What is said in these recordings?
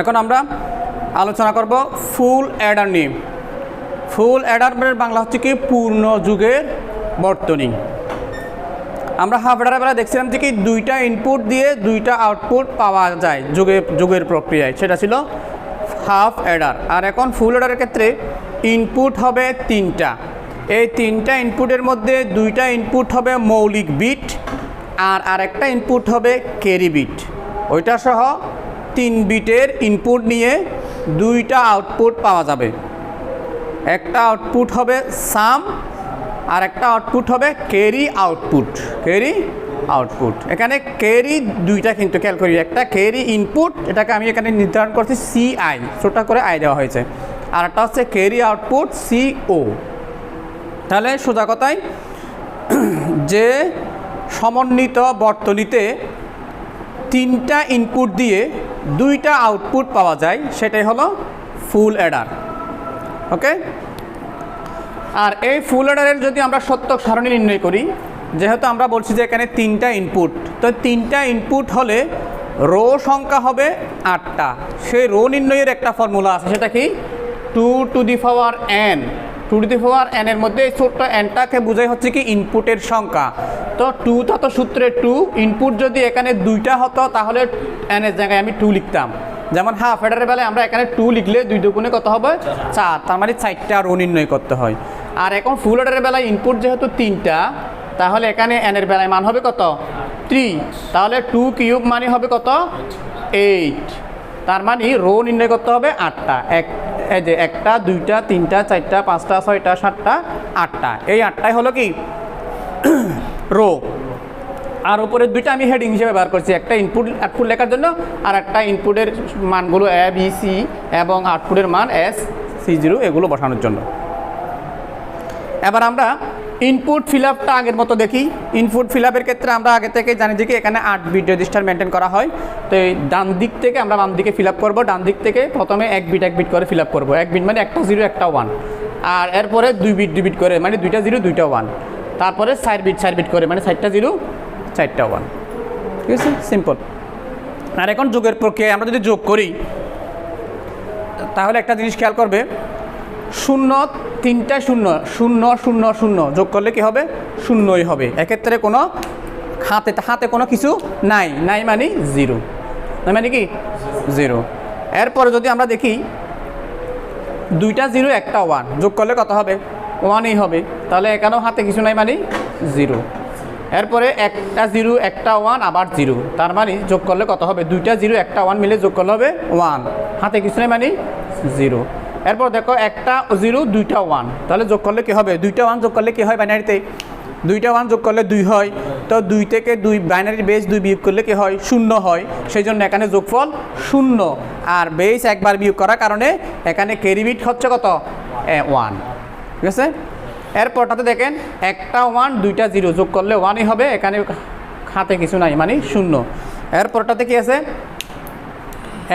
এখন আমরা আলোচনা করব ফুল অ্যাডার নিয়ে। ফুল অ্যাডারের বাংলা হচ্ছে কি? পূর্ণ যুগের বর্তনী। আমরা হাফ অ্যাডারের বেলা দেখছিলাম যে কি দুইটা ইনপুট দিয়ে দুইটা আউটপুট পাওয়া যায় যুগে, যুগের প্রক্রিয়ায়। সেটা ছিল হাফ অ্যাডার। আর এখন ফুল অ্যাডারের ক্ষেত্রে ইনপুট হবে তিনটা। এই তিনটা ইনপুটের মধ্যে দুইটা ইনপুট হবে মৌলিক বিট আর আরেকটা ইনপুট হবে ক্যারি বিট ওইটা সহ তিন বিটের ইনপুট নিয়ে দুইটা আউটপুট পাওয়া যাবে। একটা আউটপুট হবে সাম আর একটা আউটপুট হবে ক্যারি আউটপুট ক্যারি আউটপুট এখানে ক্যারি দুইটা কিন্তু খেয়াল করি। একটা ক্যারি ইনপুট এটাকে আমি এখানে নির্ধারণ করছি সি আই ছোটা করে আই দেওয়া হয়েছে। আর একটা হচ্ছে ক্যারি আউটপুট সি ও তাহলে সোজা কথায় যে সমন্বিত বর্তনীতে তিনটা ইনপুট দিয়ে দুইটা আউটপুট পাওয়া যায়, সেটাই হলো ফুল অ্যাডার ওকে আর এই ফুল অর্ডারের যদি আমরা সত্যক সারণী নির্ণয় করি, যেহেতু আমরা বলছি যে এখানে তিনটা ইনপুট তো তিনটা ইনপুট হলে রো সংখ্যা হবে আটটা। সেই রো নির্ণয়ের একটা ফর্মুলা আছে, সেটা কি? Two to the power N two to the power N এর মধ্যে এই ছোট্ট এনটাকে বোঝাই হচ্ছে কি ইনপুটের সংখ্যা। তো টু তত সূত্রে টু ইনপুট যদি এখানে দুইটা হতো, তাহলে এনের জায়গায় আমি টু লিখতাম। যেমন হাফ এডারের বেলায় আমরা এখানে টু লিখলে দুই দুগুণে কত হবে? চার। তার মানে চারটা রো নির্ণয় করতে হয়। আর এখন ফুল অর্ডারের বেলায় ইনপুট যেহেতু তিনটা, তাহলে এখানে এনের বেলায় মান হবে কত? থ্রি তাহলে টু কিউব মানে হবে কত? এইট তার মানে রো নির্ণয় করতে হবে আটটা। এক, এই যে একটা, দুইটা, তিনটা, চারটা, পাঁচটা, ছয়টা, সাতটা, আটটা। এই আটটাই হলো কি? রো। আর উপরে দুইটা আমি হেডিং হিসেবে ব্যবহার করছি, একটা ইনপুট আউটপুট লেখার জন্য আর একটা ইনপুটের মানগুলো এ বি সি এবং আউটপুটের মান এস সি জিরো এগুলো বসানোর জন্য। এবার আমরা ইনপুট ফিল আপটা আগের মতো দেখি। ইনপুট ফিল আপের ক্ষেত্রে আমরা আগে থেকে জানি যে কি এখানে আট বিট রেজিস্টার মেনটেন করা হয়। তো এই ডান দিক থেকে আমরা বাম দিকে ফিল আপ করব। ডান দিক থেকে প্রথমে এক বিট এক বিট করে ফিল আপ করব। এক বিট মানে একটা জিরো একটা ওয়ান আর এরপরে দুই বিট দুই বিট করে মানে দুইটা জিরো দুইটা ওয়ান তারপরে চার বিট চার বিট করে মানে চারটা জিরো চারটা ওয়ান ঠিক আছে? সিম্পল আর এখন যোগের প্রক্রিয়ায় আমরা যদি যোগ করি, তাহলে একটা জিনিস খেয়াল করবে, শূন্য তিনটা শূন্য শূন্য শূন্য শূন্য, যোগ করলে কি হবে? শূন্যই হবে। এক্ষেত্রে কোনো হাতে হাতে কোনো কিছু নাই। নাই মানে জিরো। নাই মানে কি? জিরো। এরপরে যদি আমরা দেখি, দুইটা জিরো, একটা ওয়ান যোগ করলে কত হবে? ওয়ানই হবে। তাহলে এখানেও হাতে কিছু নাই মানে জিরো। এরপরে একটা জিরো, একটা ওয়ান, আবার জিরো। তার মানে যোগ করলে কত হবে? দুইটা জিরো, একটা ওয়ান মিলে যোগ করলে হবে ওয়ান। হাতে কিছু নেই মানে জিরো। এরপর দেখো, একটা জিরো, দুইটা ওয়ান। তাহলে যোগ করলে কী হবে? দুইটা ওয়ান যোগ করলে কী হয় বাইনারিতে দুইটা ওয়ান যোগ করলে দুই হয়। তো দুই থেকে দুই বাইনারি বেস দুই বিয়োগ করলে কী হয়? শূন্য হয়। সেই জন্য এখানে যোগফল শূন্য। আর বেস একবার বিয়োগ করার কারণে এখানে ক্যারিবিট হচ্ছে কত? ওয়ান। ঠিক আছে? এরপরটাতে দেখেন, একটা ওয়ান দুইটা জিরো যোগ করলে ওয়ানই হবে, এখানে হাতে কিছু নাই মানে শূন্য। এরপরটাতে কি আছে?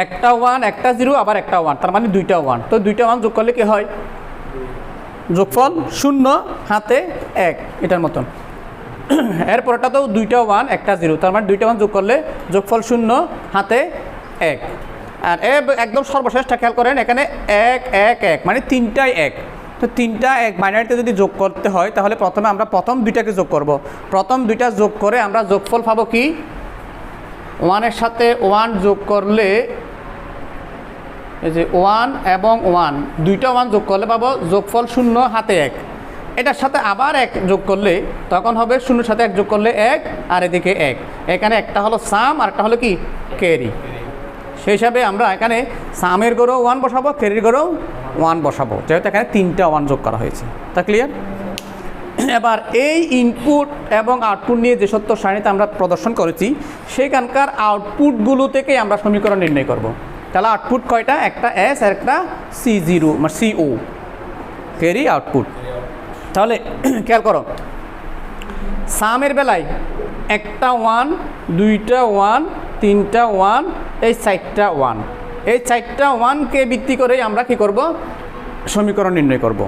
একটা ওয়ান একটা জিরো আবার একটা ওয়ান তার মানে দুইটা ওয়ান তো দুইটা ওয়ান যোগ করলে কি হয়? যোগফল শূন্য, হাতে এক, এটার মতন। এরপরটাতেও দুইটা ওয়ান একটা জিরো তার মানে দুইটা ওয়ান যোগ করলে যোগফল শূন্য, হাতে এক। আর একদম সর্বশেষটা খেয়াল করেন, এখানে এক এক এক মানে তিনটাই এক। তো তিনটা এক বাইনারিতে যদি যোগ করতে হয়, তাহলে প্রথমে আমরা প্রথম দুইটাকে যোগ করব। প্রথম দুইটা যোগ করে আমরা যোগফল পাবো কি? ওয়ানের সাথে ওয়ান যোগ করলে, এই যে ওয়ান এবং ওয়ান দুইটা ওয়ান যোগ করলে পাবো যোগফল শূন্য, হাতে এক। এটার সাথে আবার এক যোগ করলে, তখন হবে শূন্যর সাথে এক যোগ করলে এক, আর এদিকে এক। এখানে একটা হলো সাম আর একটা হলো কি? ক্যারি সেই হিসাবে আমরা এখানে সামের গড়েও ওয়ান বসাবো ক্যারির গড়েও ওয়ান বসাবো। যেহেতু এখানে তিনটা ওয়ান যোগ করা হয়েছে। তা ক্লিয়ার এবার এই ইনপুট এবং আউটপুট নিয়ে যে সত্য সারণীতে আমরা প্রদর্শন করেছি, সেখানকার আউটপুটগুলো থেকে আমরা সমীকরণ নির্ণয় করব। তাহলে আউটপুট কয়টা? একটা এস আর একটা সি জিরো মানে সিও ক্যারি আউটপুট তাহলে খেয়াল করো। সামের বেলায় একটা ওয়ান দুইটা ওয়ান তিনটা ওয়ান এই চারটা ওয়ান এই চারটা ওয়ানকে ভিত্তি করেই আমরা কি করব? সমীকরণ নির্ণয় করব।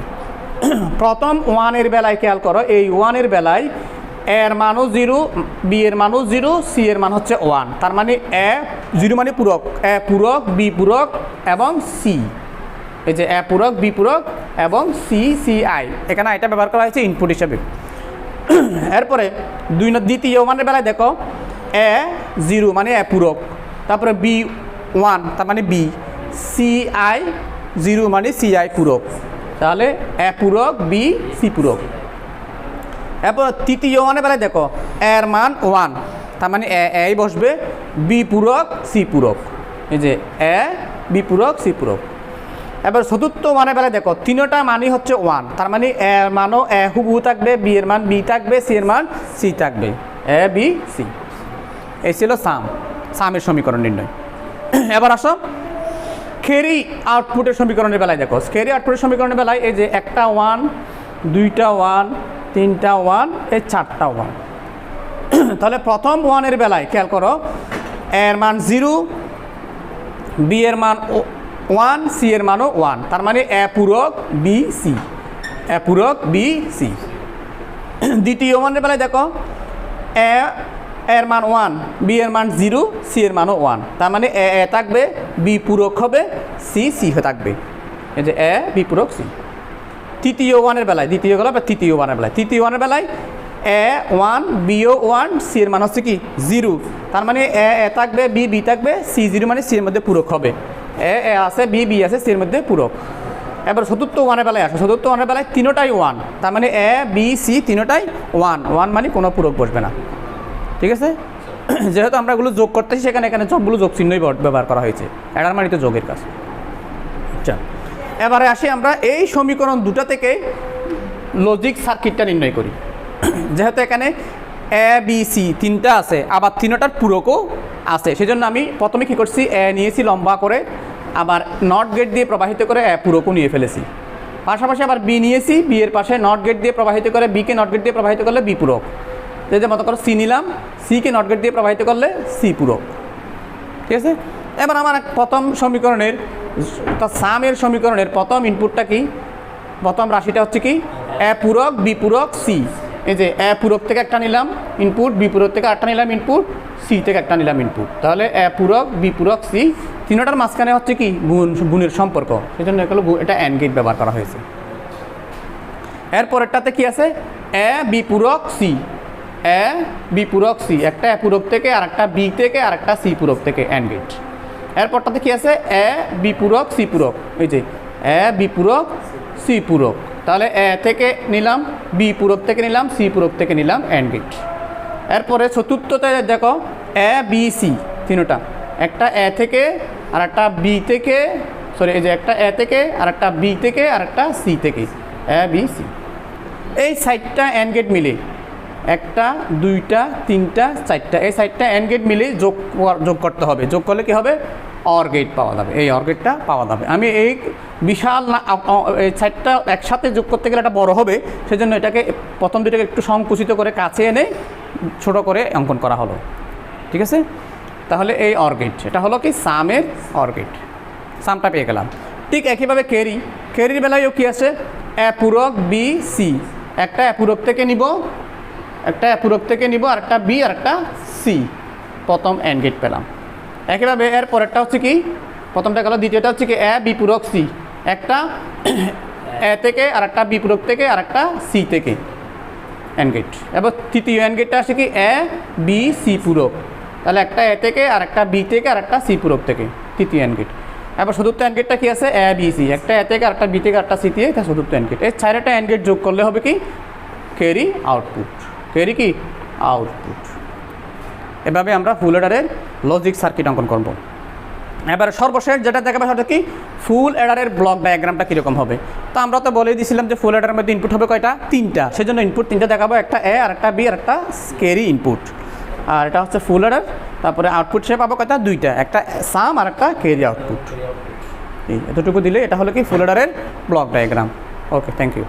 প্রথম ওয়ানের বেলায় খেয়াল করো, এই ওয়ানের বেলায় এর মানও জিরো বি এর মানও জিরো সি এর মান হচ্ছে ওয়ান তার মানে এ জিরো মানে পূরক, এ পূরক বি পূরক এবং সি এই যে এ পূরক বি পূরক এবং সি সি আই এখানে এটা ব্যবহার করা হয়েছে ইনপুট হিসাবে। এরপরে দুই দ্বিতীয় ওয়ানের বেলায় দেখো, এ জিরো মানে এ পূরক, তারপরে বি ওয়ান, তার মানে বি। সি আই জিরো মানে সি আই পূরক। তাহলে এ পূরক, বি, সি পূরক। এরপর তৃতীয় মানে বেলায় দেখো, এর মান ওয়ান, তার মানে এ, এই বসবে, বি পূরক, সি পূরক। এই যে এ, বি পূরক, সি পূরক। এবার চতুর্থ মানে বেলায় দেখো, তিনোটা মানই হচ্ছে ওয়ান, তার মানে এ মানও এ হুবহু থাকবে, বি এর মান বি থাকবে, সি এর মান সি থাকবে। A, B, C. এই ছিল সাম, সামের সমীকরণ নির্ণয়। এবার আসো। খেরি আউটপুটের সমীকরণের বেলায় দেখো। খেরি আউটপুটের সমীকরণের বেলায় এই যে একটা ওয়ান দুইটা ওয়ান তিনটা ওয়ান এই চারটা ওয়ান তাহলে প্রথম ওয়ানের বেলায় খেয়াল করো। এর মান জিরো বি এর মান ওয়ান সি এর মানও ওয়ান তার মানে এ পূরক বি সি এ পূরক বি সি দ্বিতীয় ওয়ানের বেলায় দেখো। এ এর মান ওয়ান, বি এর মান জিরো, সি এর মানও ওয়ান। তার মানে এ এ থাকবে, বি পূরক হবে, সি সি থাকবে। এই যে এ, বি পূরক, সি। তৃতীয় ওয়ানের বেলায়, দ্বিতীয় গেল বা তৃতীয় ওয়ানের বেলায়। তৃতীয় ওয়ানের বেলায় এ ওয়ান বিও ওয়ান, সি এর মান হচ্ছে কি? জিরো। তার মানে এ এ থাকবে, বি বি থাকবে, সি জিরো মানে সি এর মধ্যে পূরক হবে। এ এ আছে, বি বি আছে, সি এর মধ্যে পূরক। এবার চতুর্থ ওয়ানের বেলায় আসে। চতুর্থ ওয়ানের বেলায় তিনোটাই ওয়ান। তার মানে এ, বি, সি তিনোটাই ওয়ান। ওয়ান মানে কোনো পূরক বসবে না। ঠিক আছে? যেহেতু আমরা এগুলো যোগ করতেছি, সেখানে এখানে সবগুলো যোগ চিহ্নই ব্যব- ব্যবহার করা হয়েছে। এটার মানে যোগের কাজ। আচ্ছা। এবারে আসি আমরা এই সমীকরণ দুটো থেকে লজিক সার্কিটটা নির্ণয় করি। যেহেতু এখানে এ বি সি তিনটা আছে, আবার তিনটার পূরকও আছে। সেজন্য আমি প্রথমে কী করছি? এ নিয়েছি লম্বা করে, আবার নট গেট দিয়ে প্রবাহিত করে এ পূরকও নিয়ে ফেলেছি। পাশাপাশি আবার বি নিয়েছি বি এর পাশে নট গেট দিয়ে প্রবাহিত করে বিকে নট গেট দিয়ে প্রবাহিত করলে বি পূরক। যে যে মতো করে সি নিলাম। সিকে নট গেট দিয়ে প্রবাহিত করলে সি পূরক ঠিক আছে? এবার আমার প্রথম সমীকরণের অর্থাৎ সামের সমীকরণের প্রথম ইনপুটটা কি? প্রথম রাশিটা হচ্ছে কি? এ পূরক বি পূরক সি এই যে এ পূরক থেকে একটা নিলাম ইনপুট বি পূরক থেকে একটা নিলাম ইনপুট সি থেকে একটা নিলাম ইনপুট তাহলে এ পূরক বি পূরক সি তিনটার মাঝখানে হচ্ছে কি? গুণ, গুণের সম্পর্ক। সেই জন্য এগুলো এটা অ্যান্ড গেট ব্যবহার করা হয়েছে। এরপরেরটাতে কি আছে? এ বি পূরক সি এ বি পূরক সি একটা এ পূরক থেকে আর একটা বি থেকে আর একটা সি পূরক থেকে অ্যান্ড গেট এরপরটাতে কি আছে? এ বি পূরক সি পূরক। এই যে, এ বি পূরক সি পূরক। তাহলে এ থেকে নিলাম বি পূরক থেকে নিলাম সি পূরক থেকে নিলাম অ্যান্ড গেট এরপরে চতুর্থতে দেখো, এ বি সি তিনটা। একটা এ থেকে আর একটা বি থেকে সরি এই যে একটা এ থেকে আর একটা বি থেকে আর একটা সি থেকে, এ বি সি এই সাইডটা এন গেট মিলে। একটা, দুইটা, তিনটা, চারটা। এই সাইডটা এন গেট মিলে যোগ যোগ করতে হবে। যোগ করলে কি হবে? অর গেট পাওয়া যাবে। এই অর গেটটা পাওয়া যাবে। আমি এই বিশাল না এই সাইডটা একসাথে যোগ করতে গেলে এটা বড় হবে, সেজন্য এটাকে প্রথম দুটাকে একটু সংকুচিত করে কাছে এনে ছোট করে অঙ্কন করা হলো। ঠিক আছে? তাহলে এই অর গেট এটা হলো কি সামের অর গেট সামটা পেয়ে গেলাম। ঠিক একইভাবে কেরি কেরির বেলায়ও কী আছে? এ পূরক বি সি একটা এ পূরক থেকে নিব একটা এ পূরক থেকে নিব, আর একটা বি, আর একটা সি প্রথম অ্যান্ড গেট পেলাম। একইভাবে এর পরেরটা হচ্ছে কি? প্রথমটা গেল, দ্বিতীয়টা হচ্ছে কি, এ, বি পূরক সি একটা এ থেকে, আর একটা বি পূরক থেকে, আর একটা সি থেকে অ্যান্ড গেট এবার তৃতীয় এন্ড গেটটা আসে কি, এ, বি সি পূরক তাহলে একটা এ থেকে, আর একটা বি থেকে, আর একটা সি পূরক থেকে তৃতীয় এন্ড গেট এবার চতুর্থ এন্ড গেটটা কি আছে? এ, বি সি একটা এ থেকে, আর একটা বি থেকে, আর একটা সি থেকে চতুর্থ এন্ড গেট এই চারটা এন্ড গেট যোগ করলে হবে কি? ক্যারি আউটপুট ক্যারি কি? আউটপুট এভাবে আমরা ফুল এডারের লজিক সার্কিট অঙ্কন করব। এবার সর্বশেষ যেটা দেখাবে সেটা কি? ফুল এডারের ব্লক ডায়াগ্রামটা কীরকম হবে? তো আমরা তো বলেই দিয়েছিলাম যে ফুল এডারের মধ্যে ইনপুট হবে কয়টা? তিনটা। সেজন্য ইনপুট তিনটা দেখাবো, একটা এ আর একটা বি আর একটা স্কেরি ইনপুট আর এটা হচ্ছে ফুল এডার তারপরে আউটপুট সে পাবো কয়টা? দুইটা। একটা সাম আর একটা কেরি আউটপুট এই এতটুকু দিলে এটা হলো কি? Full এডারের block diagram okay thank you